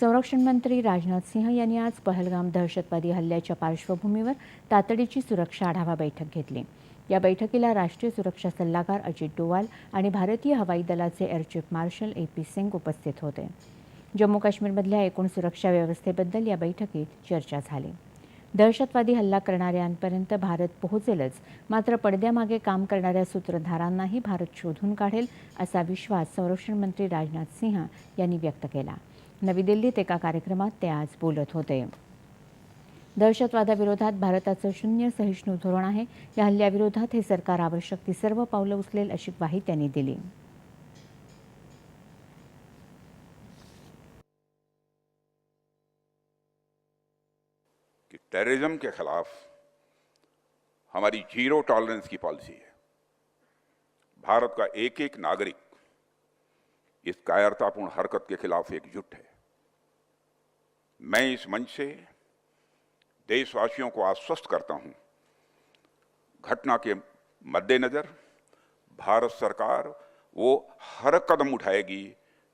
संरक्षण मंत्री राजनाथ सिंह यांनी आज पहलगाम दहशतवादी हल्ल्याच्या पार्श्वभूमीवर तातडीची सुरक्षा आढावा बैठक घेतली. या बैठकीला राष्ट्रीय सुरक्षा सल्लागार अजित डोवाल आणि भारतीय हवाई दलाचे air chief marshal A P Singh उपस्थित होते. जम्मू काश्मीरमधल्या एकूण सुरक्षा व्यवस्थेबद्दल या बैठकीत चर्चा झाली. दहशतवादी हल्ला करणाऱ्यांपर्यंत भारत पोहोचेलच मात्र पडद्यामागे काम करणाऱ्या सूत्रधारांनाही भारत शोधून काढेल असा विश्वास संरक्षण मंत्री राजनाथ सिंह यांनी व्यक्त केला. नवी दिल्लीत एका कार्यक्रमात ते आज बोलत होते. दहशतवादाविरोधात भारताचं शून्य सहिष्णू धोरण आहे. या हल्ल्याविरोधात हे सरकार आवश्यक ती सर्व पावलं उचलेल अशी ग्वाही त्यांनी दिली. टेररिज्म के खिलाफ हमारी जीरो टॉलरेंस की पॉलिसी है। भारत का एक एक नागरिक इस कायरतापूर्ण हरकत के खिलाफ एकजुट है। मैं इस मंच से देशवासियों को आश्वस्त करता हूँ, घटना के मद्देनजर भारत सरकार वो हर कदम उठाएगी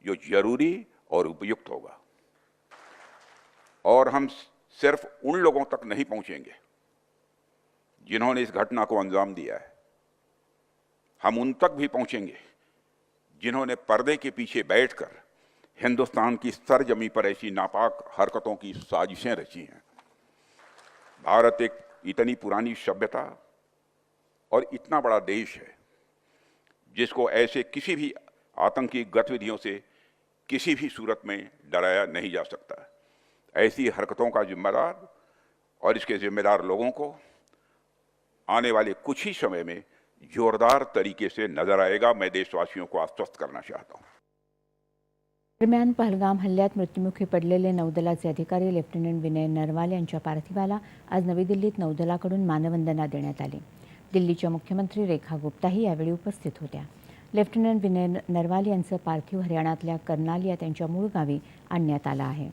जो ज़रूरी और उपयुक्त होगा। और हम सिर्फ़ उन लोगों तक नहीं पहुँचेंगे जिन्होंने इस घटना को अंजाम दिया है। हम उन तक भी पहुँचेंगे। जिन्होंने पर्दे के पीछे बैठकर हिंदुस्तान की सरजमी पर ऐसी नापाक हरकतों की साजिशें रची हैं। भारत एक इतनी पुरानी सभ्यता और इतना बड़ा देश है, जिसको ऐसे किसी भी आतंकी गतिविधियों से किसी भी सूरत में डराया नहीं जा सकता। ऐसी हरकतों का जिम्मेदार और इसके जिम्मेदार लोगों को आने वाले कुछ ही समय में जोरदार तरीके से नजर आएगा। मैं देशवासियों को आश्वस्त करना चाहता हूँ। दरम्यान पहलगाम हल्ल्यात मृत्युमुखी पडलेले नौदलाचे अधिकारी लेफ्टनंट विनय नरवाल यांच्या पार्थिवाला आज नवी दिल्लीत नौदलाकडून मानवंदना देण्यात आली. दिल्लीच्या मुख्यमंत्री रेखा गुप्ताही यावेळी उपस्थित होत्या. लेफ्टनंट विनय नरवाल यांचं पार्थिव हरियाणातल्या कर्नाल या त्यांच्या मूळ गावी आणण्यात आलं आहे.